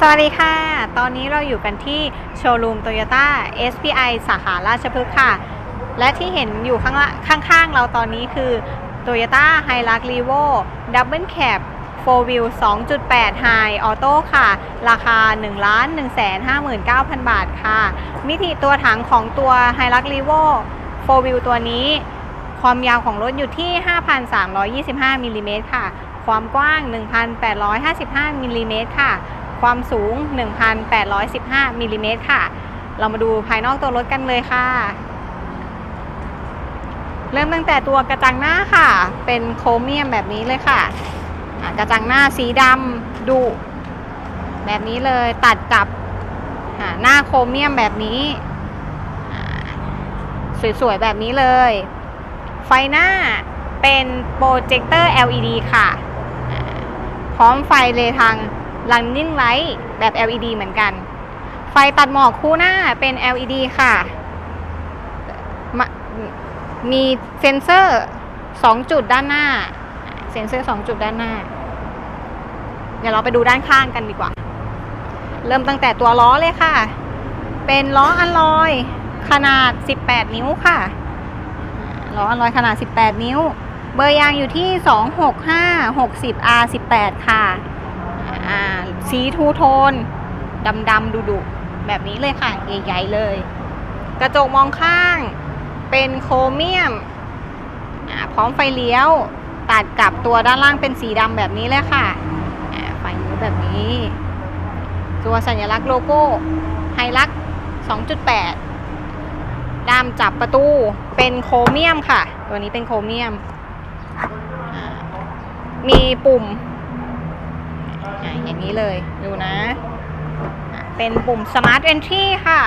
สวัสดีค่ะ ตอนนี้เราอยู่กันที่โชว์รูมโตโยต้า SPI สาขาราชพฤกษ์ค่ะ และที่เห็นอยู่ข้างละข้างๆ เราตอนนี้คือ Toyota Hilux Revo Double Cab 4 Wheel 2.8 High Auto ค่ะ ราคา 1 1 5 9 0 0 0 บาทค่ะ มิติตัวถังของตัว Hilux Revo 4 Wheel ตัวนี้ ความยาวของรถอยู่ที่ 5,325มิลลิเมตรค่ะ ความกว้าง 1,855มิลลิเมตรค่ะ ความสูง 1,815มิลลิเมตรค่ะ เรามาดูภายนอกตัวรถกันเลยค่ะ เริ่มตั้งแต่ตัวกระจังหน้าค่ะ เป็นโครเมียมแบบนี้เลยค่ะ กระจังหน้าสีดำดุแบบนี้เลยตัดกับหน้าโครเมียมแบบนี้ สวยๆ แบบนี้เลย ไฟหน้าเป็นโปรเจคเตอร์ LED ค่ะ พร้อมไฟเลทาง running light แบบ LED เหมือนกัน ไฟตัดหมอกคู่หน้าเป็น LED ค่ะม,มีเซ็นเซอร์ 2 จุดด้านหน้า เซ็นเซอร์ 2 จุดด้านหน้า เดี๋ยวเราไปดูด้านข้างกันดีกว่า เริ่มตั้งแต่ตัวล้อเลยค่ะ เป็นล้ออัลลอยขนาด 18 นิ้วค่ะ ล้ออัลลอยขนาด 18 นิ้ว เบอร์ยางอยู่ที่ 265 60 R 18 ค่ะ อ่าสีทูโทนดำดำดุดุๆแบบนี้เลยค่ะ ใหญ่ๆเลย กระจกมองข้างเป็นโครเมียมพร้อมไฟเลี้ยว ตัดกับตัวด้านล่างเป็นสีดำแบบนี้เลยค่ะไฟนี้ยวแบบนี้ ตัวสัญลักษณ์โลโก้ไฮลัก 2.8 ด้ามจับประตูเป็นโครเมียมค่ะ ตัวนี้เป็นโครเมียม มีปุ่ม อย่างนี้เลยดูนะ เป็นปุ่ม Smart Entry ค่ะ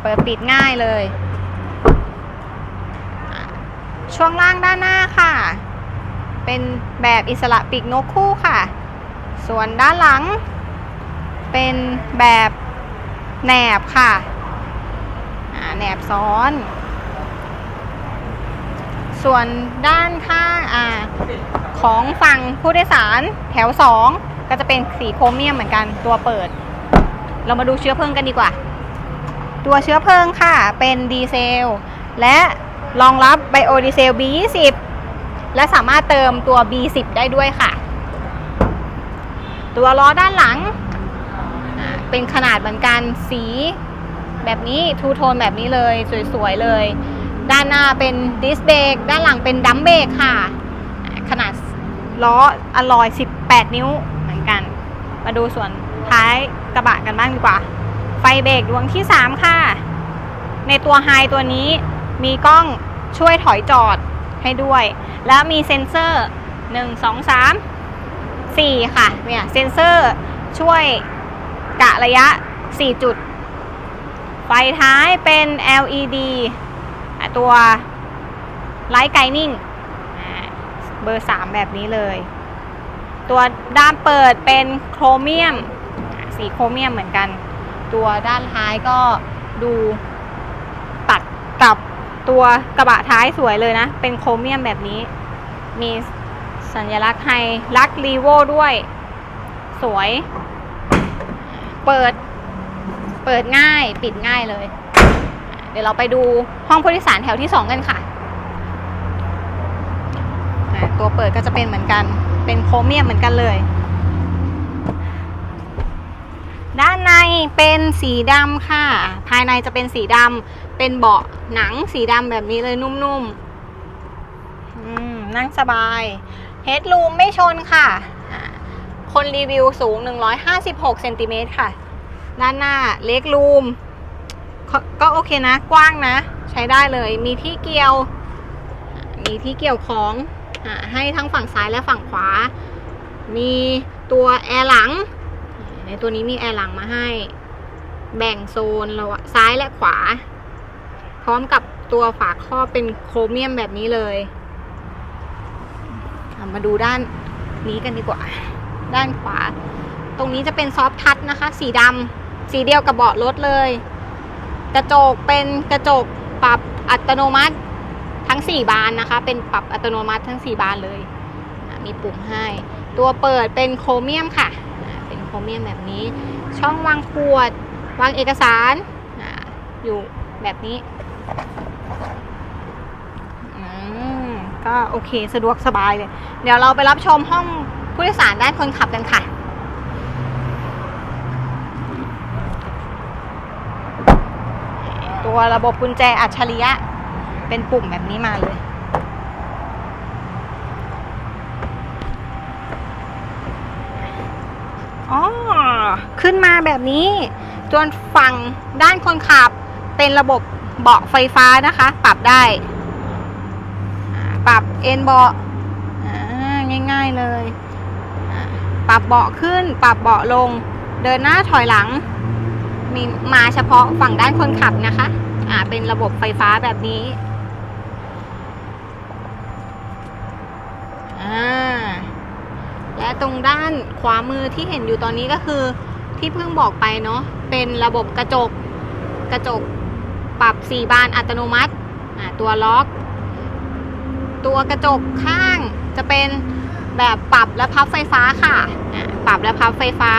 เปิดปิดง่ายเลย ช่วงล่างด้านหน้าค่ะ เป็นแบบอิสระปีกนกคู่ค่ะ ส่วนด้านหลัง เป็นแบบแหนบค่ะแหนบซ้อน ส่วนด้านข้างอ่าของฝั่งผู้โดยสารแถว 2 ก็จะเป็นสีโครเมียมเหมือนกันตัวเปิด เรามาดูเชื้อเพลิงกันดีกว่า ตัวเชื้อเพลิงค่ะ เป็นดีเซล และรองรับไบโอดีเซล B20 และสามารถเติมตัว B10 ได้ด้วยค่ะ ตัวล้อด้านหลัง เป็นขนาดเหมือนกันสีแบบนี้ทูโทนแบบนี้เลย สวย ๆ เลย ด้านหน้าเป็นดิสเบรกด้านหลังเป็นดัมเบรกค่ะ ขนาดล้ออลอย 18 นิ้วเหมือนกัน มาดูส่วนท้ายกระบะกันบ้างดีกว่า ไฟเบรกดวงที่ 3 ค่ะ ในตัวไฮตัวนี้มีกล้องช่วยถอยจอดให้ด้วย แล้วมีเซ็นเซอร์ 1 2 3 4 ค่ะเนี่ยเซ็นเซอร์ช่วยกะระยะ 4 จุด ไฟท้ายเป็น LED ตัวไลท์ไกนิ่งเบอร์ 3 แบบนี้เลย ตัวด้านเปิดเป็นโครเมียม สีโครเมียมเหมือนกัน ตัวด้านท้ายก็ดูตัดกับตัวกระบะท้ายสวยเลยนะ เป็นโครเมียมแบบนี้ มีสัญลักษณ์ไฮลักรีโวด้วย สวย เปิด เปิดง่าย ปิดง่ายเลย ดี๋ยวเราไปดูห้องผู้โดยสารแถวที่2กันค่ะ ตัวเปิดก็จะเป็นเหมือนกัน เป็นโครเมียมเหมือนกันเลย ด้านในเป็นสีดำค่ะ ภายในจะเป็นสีดำเป็นเบาะหนังสีดำแบบนี้เลยนุ่มๆนั่งสบาย เฮดรูมไม่ชนค่ะ คนรีวิวสูง 156เซนติเมตรค่ะ ด้านหน้าเล็กรูม ก็โอเคนะ กว้างนะ ใช้ได้เลย มีที่เกี่ยว มีที่เกี่ยวของให้ทั้งฝั่งซ้ายและฝั่งขวา มีตัวแอร์หลัง ในตัวนี้มีแอร์หลังมาให้ แบ่งโซนระหว่างซ้ายและขวา พร้อมกับตัวฝาครอบเป็นโครเมียมแบบนี้เลย มาดูด้านนี้กันดีกว่า ด้านขวา ตรงนี้จะเป็นซอฟทัชนะคะ สีดำสีเดียวกับเบาะรถเลย กระจกเป็นกระจกปรับอัตโนมัติทั้ง 4 บานนะคะ เป็นปรับอัตโนมัติทั้ง 4 บานเลย มีปุ่มให้ ตัวเปิดเป็นโครเมียมค่ะ เป็นโครเมียมแบบนี้ ช่องวางขวด วางเอกสารอยู่แบบนี้ ก็โอเคสะดวกสบายเลย เดี๋ยวเราไปรับชมห้องผู้โดยสารด้านคนขับกันค่ะ ตัวระบบกุญแจอัจฉริยะ เป็นปุ่มแบบนี้มาเลย อ๋อ ขึ้นมาแบบนี้จนฝั่งด้านคนขับเป็นระบบเบาะไฟฟ้านะคะ ปรับได้ ปรับเอ็นเบาะง่ายๆเลย ปรับเบาะขึ้น ปรับเบาะลง เดินหน้าถอยหลัง มีมาเฉพาะฝั่งด้านคนขับนะคะ อ่าเป็นระบบไฟฟ้าแบบนี้อ่าและตรงด้านขวามือที่เห็นอยู่ตอนนี้ก็คือที่เพิ่งบอกไปเนาะเป็นระบบกระจกกระจกปรับ 4 บานอัตโนมัติอ่าตัวล็อก ตัวกระจกข้างจะเป็นแบบปรับและพับไฟฟ้าค่ะปรับและพับไฟฟ้า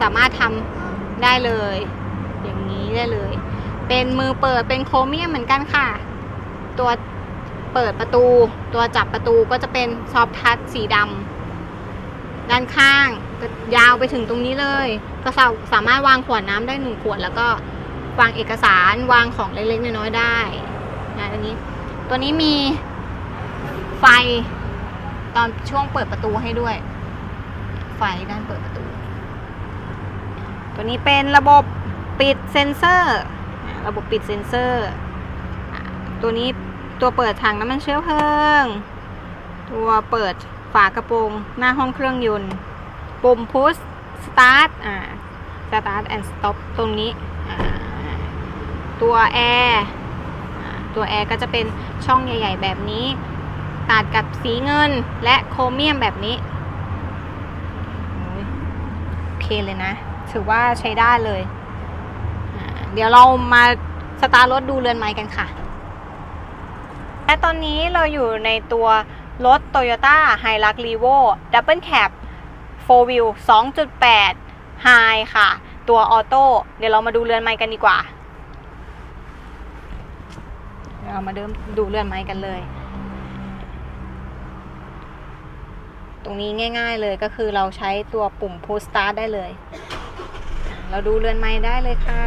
สามารถทำได้เลย อย่างนี้ได้เลย เป็นมือเปิดเป็นโครเมียมเหมือนกันค่ะ ตัวเปิดประตู ตัวจับประตูก็จะเป็นซอฟทัชสีดำด้านข้างก็ยาวไปถึงตรงนี้เลยก็สาสามารถวางขวดน้ำได้หนึ่งขวด แล้วก็วางเอกสารวางของเล็กๆน้อยๆได้นะอันนี้ ตัวนี้มีไฟตอนช่วงเปิดประตูให้ด้วย ไฟด้านเปิดประตู ตัวนี้เป็นระบบปิดเซ็นเซอร์ ระบบปิดเซ็นเซอร์ ตัวนี้ตัวเปิดถังน้ำมันเชื้อเพลิง ตัวเปิดฝากระโปรงหน้าห้องเครื่องยนต์ ปุ่มพุชสตาร์ทอ่าสตาร์ทแอนด์สต็อปตรงนี้ ตัวแอร์ตัวแอร์ก็จะเป็นช่องใหญ่ ๆ แบบนี้ ตัดกับสีเงินและโครเมียมแบบนี้โอเคเลยนะ ถือว่าใช้ได้เลย เดี๋ยวเรามาสตาร์รถดูเรือนไม้กันค่ะ และตอนนี้เราอยู่ในตัวรถ Toyota Hilux Revo Double Cab 4 Wheel 2.8 High ค่ะ ตัวออโต้เดี๋ยวเรามาดูเรือนไม้กันดีกว่า เรามาเดิมดูเรือนไม้กันเลย ตรงนี้ง่าย ๆเลยก็คือเราใช้ตัวปุ่ม push start ได้เลย เราดูเรือนไม้ได้เลยค่ะ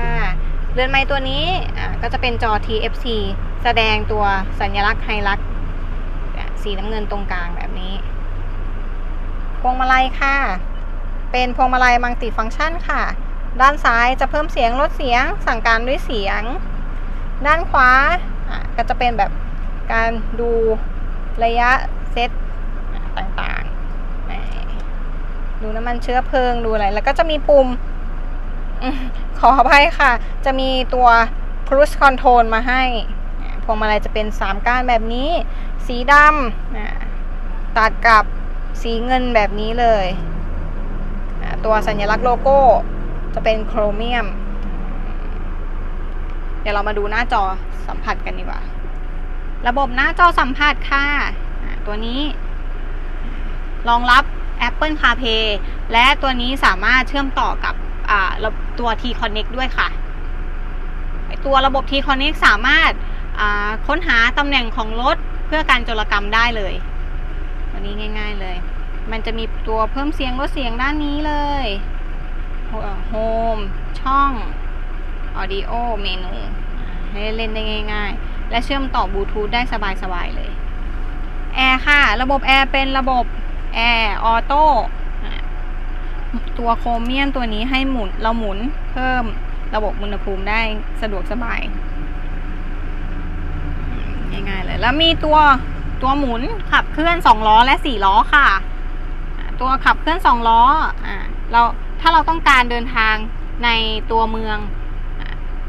เรือนไม้ตัวนี้อ่าก็จะเป็นจอ TFT แสดงตัวสัญลักษณ์ไฮลักษ์สีน้ำเงินตรงกลางแบบนี้ พวงมาลัยค่ะ เป็นพวงมาลัยมัลติฟังก์ชันค่ะ ด้านซ้ายจะเพิ่มเสียงลดเสียง สั่งการด้วยเสียง ด้านขวาก็จะเป็นแบบการดูระยะเซตต่างๆ ดูน้ำมันเชื้อเพลิงดูอะไร แล้วก็จะมีปุ่ม ขออภัยค่ะ จะมีตัว cruise control มาให้ พวงมาลัยจะเป็น 3 ก้านแบบนี้ สีดำตัดกับสีเงินแบบนี้เลย ตัวสัญลักษณ์โลโก้จะเป็นโครเมียม เดี๋ยวเรามาดูหน้าจอสัมผัสกันดีกว่า ระบบหน้าจอสัมผัสค่ะ ตัวนี้รองรับ Apple CarPlay และตัวนี้สามารถเชื่อมต่อกับ อ่าตัว T Connect ด้วยค่ะ ตัวระบบ T Connect สามารถค้นหาตำแหน่งของรถเพื่อการโจรกรรมได้เลยตัวนี้ง่าย ๆเลย มันจะมีตัวเพิ่มเสียงลดเสียงด้านนี้เลยโฮมช่อง Audio เมนูให้เล่นได้ง่าย ๆ และเชื่อมต่อบลูทูธได้สบายๆเลยแอร์ค่ะ ระบบแอร์เป็นระบบแอร์ออโต้ ตัวโครเมียมตัวนี้ให้หมุนเราหมุนเพิ่มระบบอุณหภูมิได้สะดวกสบายง่ายๆเลย แล้วมีตัวตัวหมุนขับเคลื่อน 2 ล้อและ 4 ล้อค่ะ ตัวขับเคลื่อน 2 ล้ออ่าเราถ้าเราต้องการเดินทางในตัวเมืองอ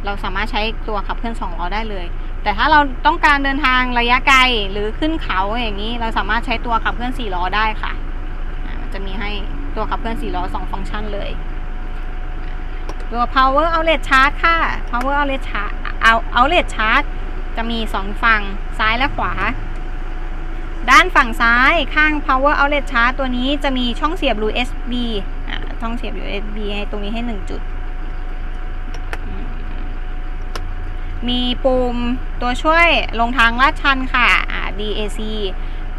เราสามารถใช้ตัวขับเคลื่อน 2 ล้อได้เลย แต่ถ้าเราต้องการเดินทางระยะไกลหรือขึ้นเขาอย่างนี้ เราสามารถใช้ตัวขับเคลื่อน 4 ล้อได้ค่ะ มันจะมีให้ ตัวขับเคลื่อน4ล้อ2ฟังก์ชันเลย ตัว power outlet charge ค่ะ power outlet charge เอา outlet charge จะมี 2 ฝั่งซ้ายและขวา ด้านฝั่งซ้ายข้าง power outlet charge ตัวนี้จะมีช่องเสียบ USB ช่องเสียบ USB ให้ตรงนี้ให้ 1 จุด มีปุ่มตัวช่วยลงทางลาดชันค่ะ DAC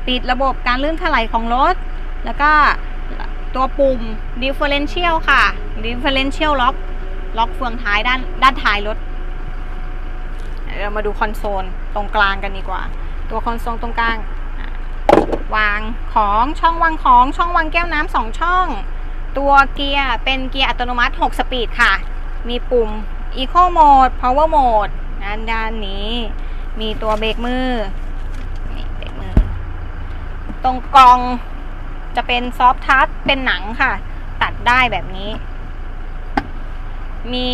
ปิดระบบการลื่นถลายของรถ แล้วก็ ตัวปุ่ม differential ค่ะ differential lock ล็อกเฟืองท้ายด้านด้านท้ายรถเรามาดูคอนโซลตรงกลางกันดีกว่า ตัวคอนโซลตรงกลาง วางของช่องวางของช่องวางแก้วน้ำสองช่อง ตัวเกียร์เป็นเกียร์อัตโนมัติ 6 สปีดค่ะ มีปุ่ม Eco Mode Power Mode ด้านด้านนี้ มีตัวเบรกมือเบรกมือ ตรงกล่อง จะเป็นซอฟทัชเป็นหนังค่ะ ตัดได้แบบนี้ มี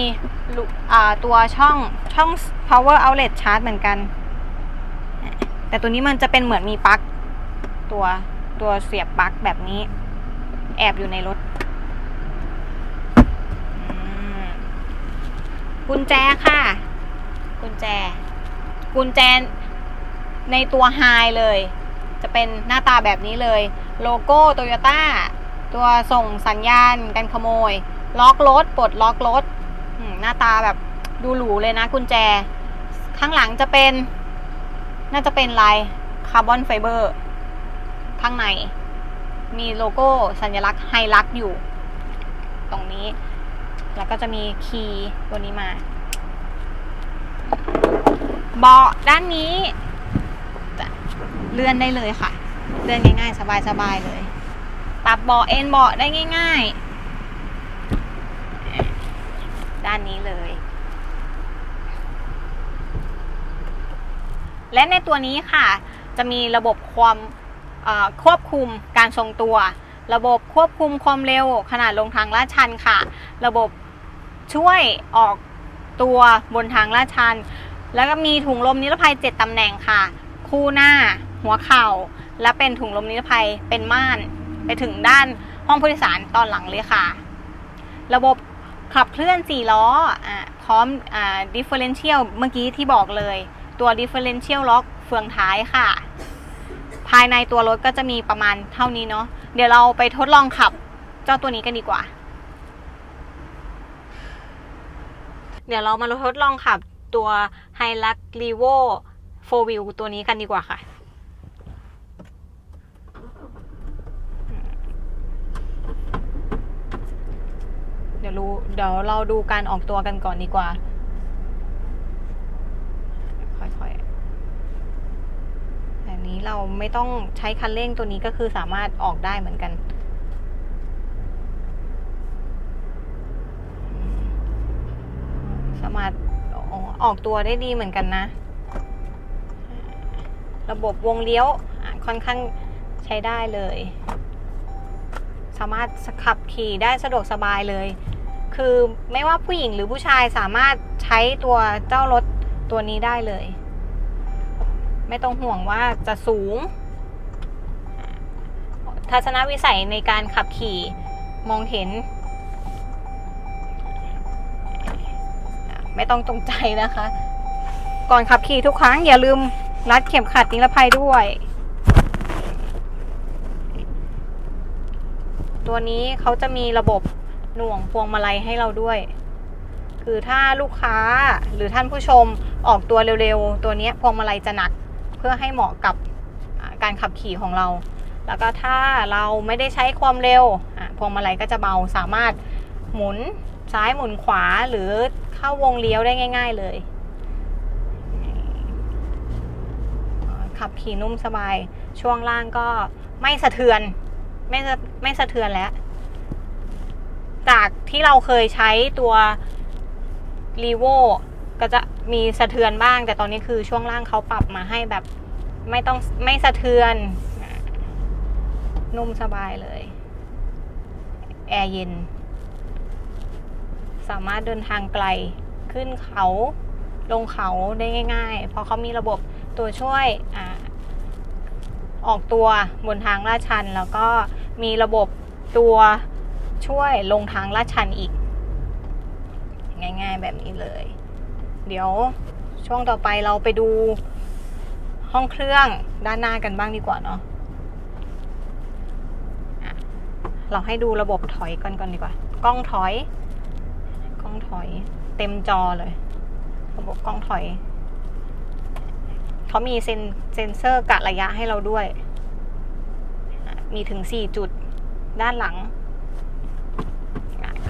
ตัวช่องช่อง power outlet charge เหมือนกัน แต่ตัวนี้มันจะเป็นเหมือนมีปลั๊กตัวตัวเสียบปลั๊กแบบนี้ แอบอยู่ในรถกุญแจค่ะ กุญแจ กุญแจในตัวไฮเลย จะเป็นหน้าตาแบบนี้เลย โลโก้โตโยต้าตัวส่งสัญญาณการขโมย ล็อกรถปลดล็อกรถหน้าตาแบบดูหรูเลยนะกุญแจ ข้างหลังจะเป็น น่าจะเป็นลายคาร์บอนไฟเบอร์ ข้างใน มีโลโก้สัญลักษณ์ไฮลักอยู่ ตรงนี้ แล้วก็จะมีคีย์ตัวนี้มาเบาะด้านนี้เลื่อนได้เลยค่ะ เลื่อนง่ายๆ สบายๆเลย ปรับเบาะเอนเบาะได้ง่าย ๆ ด้านนี้เลย และในตัวนี้ค่ะ จะมีระบบความควบคุมการทรงตัว ระบบควบคุมความเร็วขนาดลงทางลาดชันค่ะ ระบบช่วยออกตัวบนทางลาดชัน แล้วก็มีถุงลมนิรภัย 7ตำแหน่งค่ะ คู่หน้า หัวเข่า และเป็นถุงลมนิรภัยเป็นม่านไปถึงด้านห้องผู้โดยสารตอนหลังเลยค่ะ ระบบขับเคลื่อน 4 ล้ออพร้อมอ differential เมื่อกี้ที่บอกเลย ตัว differential lock เฟืองท้ายค่ะ ภายในตัวรถก็จะมีประมาณเท่านี้เนาะเดี๋ยวเราไปทดลองขับเจ้าตัวนี้กันดีกว่า เดี๋ยวเรามาทดลองขับตัว h i l u x r e v o 4 Wheel ตัวนี้กันดีกว่าค่ะ ดี๋ยวรู้เดี๋ยวเราดูการออกตัวกันก่อนดีกว่า ค่อยๆแต่นี้เราไม่ต้องใช้คันเร่งตัวนี้ก็คือสามารถออกได้เหมือนกันสามารถออกตัวได้ดีเหมือนกันนะ ระบบวงเลี้ยวค่อนข้างใช้ได้เลย สามารถขับขี่ได้สะดวกสบายเลย คือไม่ว่าผู้หญิงหรือผู้ชายสามารถใช้ตัวเจ้ารถตัวนี้ได้เลย ไม่ต้องห่วงว่าจะสูง ทัศนวิสัยในการขับขี่มองเห็น ไม่ต้องตรงใจนะคะ ก่อนขับขี่ทุกครั้งอย่าลืมรัดเข็มขัดนิรภัยด้วย ตัวนี้เขาจะมีระบบ หน่วงพวงมาลัยให้เราด้วย คือถ้าลูกค้าหรือท่านผู้ชมออกตัวเร็วๆ ตัวนี้พวงมาลัยจะหนักเพื่อให้เหมาะกับการขับขี่ของเรา แล้วก็ถ้าเราไม่ได้ใช้ความเร็วพวงมาลัยก็จะเบาสามารถหมุนซ้ายหมุนขวาหรือเข้าวงเลี้ยวได้ง่าย ๆเลยขับขี่นุ่มสบาย ช่วงล่างก็ไม่สะเทือน ไม่สะไม่สะเทือนแล้ว จากที่เราเคยใช้ตัวรีโวก็จะมีสะเทือนบ้าง แต่ตอนนี้คือช่วงล่างเขาปรับมาให้แบบไม่ต้องไม่สะเทือน นุ่มสบายเลย แอร์เย็น สามารถเดินทางไกลขึ้นเขาลงเขาได้ง่าย ๆ เพราะเขามีระบบตัวช่วยอออกตัวบนทางลาดชัน แล้วก็มีระบบตัว ช่วยลงทางลาดชันอีก ง่าย ๆ แบบนี้เลย เดี๋ยวช่วงต่อไปเราไปดูห้องเครื่องด้านหน้ากันบ้างดีกว่าเนาะเราให้ดูระบบถอยกันก่อนดีกว่า กล้องถอย กล้องถอย เต็มจอเลย ระบบกล้องถอย เขามีเซนเซนเซอร์กะระยะให้เราด้วย มีถึง 4 จุดด้านหลัง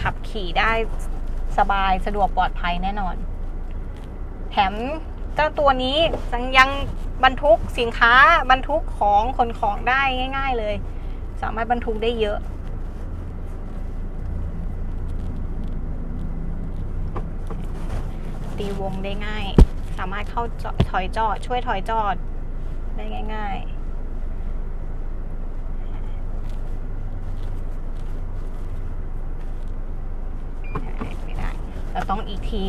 ขับขี่ได้สบายสะดวกปลอดภัยแน่นอน แถมเจ้าตัวนี้ยังบรรทุกสินค้าบรรทุกของขนของได้ง่าย ๆเลย สามารถบรรทุกได้เยอะ ตีวงได้ง่าย สามารถเข้าจอดถอยจอดช่วยถอยจอดได้ง่าย ๆ ไม่ได้ เราต้องอีกที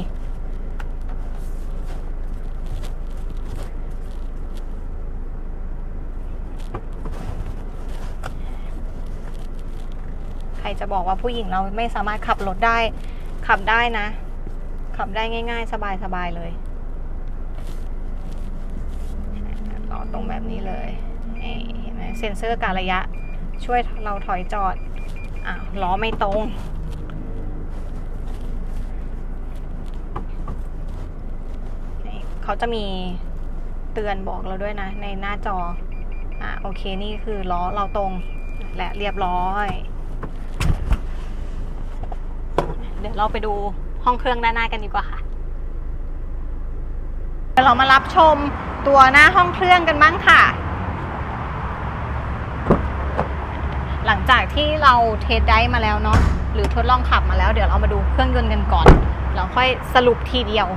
ใครจะบอกว่าผู้หญิงเราไม่สามารถขับรถได้ ขับได้นะ ขับได้ง่าย ๆ สบาย ๆ เลยต่อตรงแบบนี้เลยเห็นไหมเซ็นเซอร์การระยะ ช่วยเราถอยจอดอล้อไม่ตรง นี่ เขาจะมีเตือนบอกเราด้วยนะ ในหน้าจอ อะโอเคนี่คือล้อเราตรงและเรียบร้อย เดี๋ยวเราไปดูห้องเครื่องด้านหน้ากันดีกว่าค่ะเดี๋ยวเรามารับชมตัวหน้าห้องเครื่องกันบ้างค่ะ หลังจากที่เราเทสได้มาแล้วเนาะหรือทดลองขับมาแล้ว เดี๋ยวเรามาดูเครื่องยนต์กันก่อนแล้วค่อยสรุปทีเดียว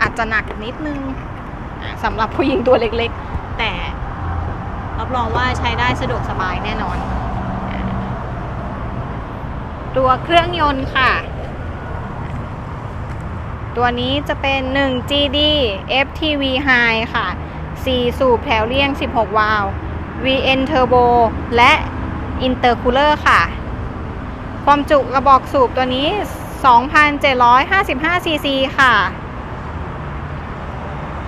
อา จจะหนักนิดนึงสำหรับผู้หญิงตัวเล็กๆ แต่รับรองว่าใช้ได้สะดวกสบายแน่นอน ตัวเครื่องยนต์ค่ะ ตัวนี้จะเป็น 1 GD FTV High ค่ะ 4 สูบแถวเลี่ยง 16 วาล์ว VN Turbo และ Intercooler ค่ะ ความจุกระบอกสูบตัวนี้ 2,755 cc ค่ะ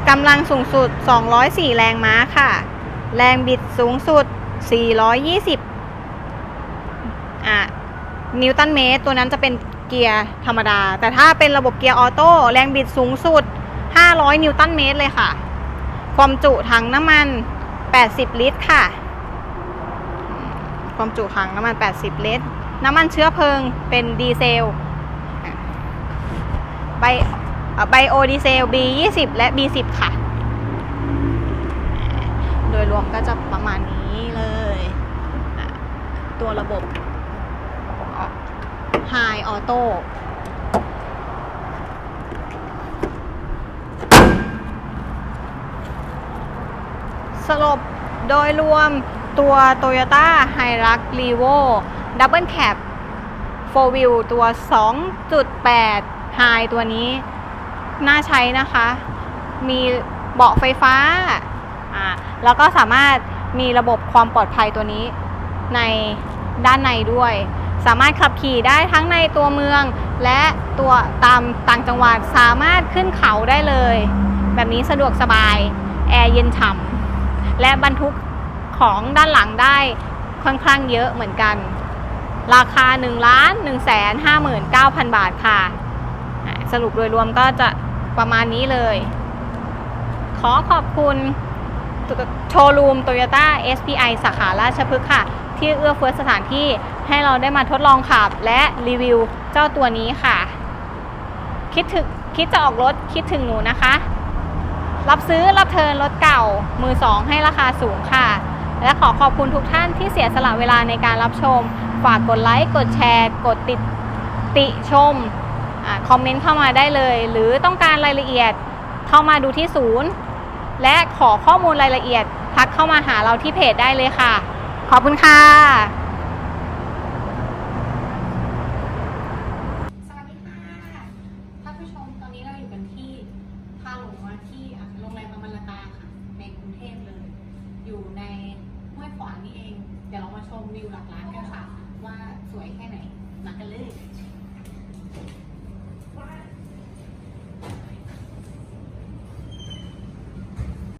กำลังสูงสุด 204 แรงม้าค่ะ แรงบิดสูงสุด 420อะนิวตันเมตร ตัวนั้นจะเป็นเกียร์ธรรมดา แต่ถ้าเป็นระบบเกียร์ออโต้แรงบิดสูงสุด 500 นิวตันเมตรเลยค่ะ ความจุถังน้ำมัน 80 ลิตรค่ะ ความจุถังน้ำมัน 80 ลิตร น้ำมันเชื้อเพลิงเป็นดีเซลอะไบ ไบโอดีเซล B20 และ B10 ค่ะ โดยรวมก็จะประมาณนี้เลย ตัวระบบ High Auto สรุปโดยรวมตัว Toyota Hilux Revo Double Cab 4 Wheel ตัว 2.8 High ตัวนี้ น่าใช้นะคะ มีเบาะไฟฟ้าอ่าแล้วก็สามารถมีระบบความปลอดภัยตัวนี้ในด้านในด้วย สามารถขับขี่ได้ทั้งในตัวเมือง และตัวตามต่างจังหวัดสามารถขึ้นเขาได้เลย แบบนี้สะดวกสบาย แอร์เย็นฉ่ำและบรรทุกของด้านหลังได้ค่อนข้างเยอะเหมือนกัน ราคา1ล้าน1แสน59,000 บาทค่ะ สรุปโดยรวมก็จะประมาณนี้เลย ขอขอบคุณโชว์รูมโตโยต้า SPI สาขาราชพฤกษ์ค่ะ ที่เอื้อเฟื้อสถานที่ให้เราได้มาทดลองขับและรีวิวเจ้าตัวนี้ค่ะ คิดถึงคิดจะออกรถคิดถึงหนูนะคะ รับซื้อรับเทินรถเก่า มือสองให้ราคาสูงค่ะ และขอขอบคุณทุกท่านที่เสียสละเวลาในการรับชม ฝากกดไลค์ กดแชร์ กดติดติชม คอมเมนต์เข้ามาได้เลย หรือต้องการรายละเอียดเข้ามาดูที่ศูนย์ และขอข้อมูลรายละเอียดทักเข้ามาหาเราที่เพจได้เลยค่ะ ขอบคุณค่ะ